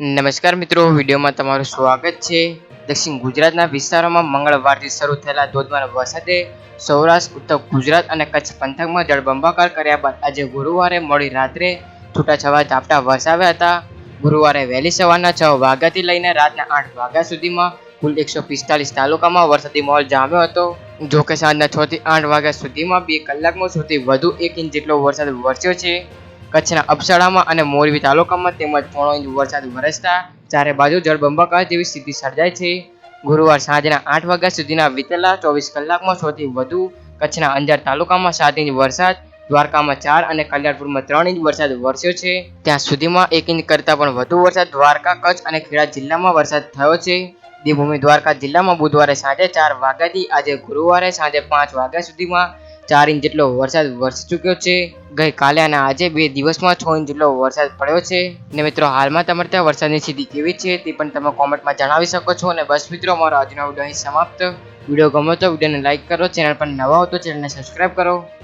નમસ્કાર મિત્રો, વિડીયોમાં તમારું સ્વાગત છે. દક્ષિણ ગુજરાતના વિસ્તારોમાં મંગળવારથી શરૂ થયેલા ધોધમાર વરસાદે સૌરાષ્ટ્ર, ઉત્તર ગુજરાત અને કચ્છ પંથકમાં જળબંબાકાર કર્યા બાદ આજે ગુરુવારે મોડી રાત્રે છૂટાછવાયા ઝાપટા વરસાવ્યા હતા. ગુરુવારે વહેલી સવારના છ વાગ્યાથી લઈને રાતના આઠ વાગ્યા સુધીમાં કુલ એકસો પિસ્તાલીસ તાલુકામાં વરસાદી માહોલ જામ્યો હતો. જો કે સાંજના છ થી આઠ વાગ્યા સુધીમાં બે કલાકમાં સૌથી વધુ એક ઇંચ જેટલો વરસાદ વરસ્યો છે. કચ્છના અપસાળામાં અને મોરબી તાલુકામાં તેમજ પોણો ઇંચ વરસાદ વરસતા, ચારે બાજુ જળબંબાકાર જેવી સ્થિતિ સર્જાઈ છે. ગુરુવાર સાંજના આઠ વાગ્યા સુધીના વીતેલા ચોવીસ કલાકમાં સૌથી વધુ કચ્છના અંજાર તાલુકામાં સાત ઇંચ વરસાદ, દ્વારકામાં ચાર અને કલ્યાણપુરમાં ત્રણ ઇંચ વરસાદ વરસ્યો છે. ત્યાં સુધીમાં એક ઇંચ કરતાં પણ વધુ વરસાદ દ્વારકા, કચ્છ અને ખેડા જિલ્લામાં વરસાદ થયો છે. દેવભૂમિ દ્વારકા જિલ્લામાં બુધવારે સાંજે ચાર વાગ્યાથી આજે ગુરુવારે સાંજે પાંચ વાગ્યા સુધીમાં ચાર ઇંચ જેટલો વરસાદ વરસી ચૂક્યો છે. ગઈકાલે અને આજે બે દિવસમાં છ ઇંચ જેટલો વરસાદ પડ્યો છે. ને મિત્રો, હાલમાં તમારે ત્યાં વરસાદની સ્થિતિ કેવી છે તે પણ તમે કોમેન્ટમાં જણાવી શકો છો. અને બસ મિત્રો મારો આજનો વીડિયો અહીં સમાપ્ત. વીડિયો ગમ્યો તો વિડીયોને લાઇક કરો, ચેનલ પર નવા હો તો ચેનલને સબસ્ક્રાઈબ કરો.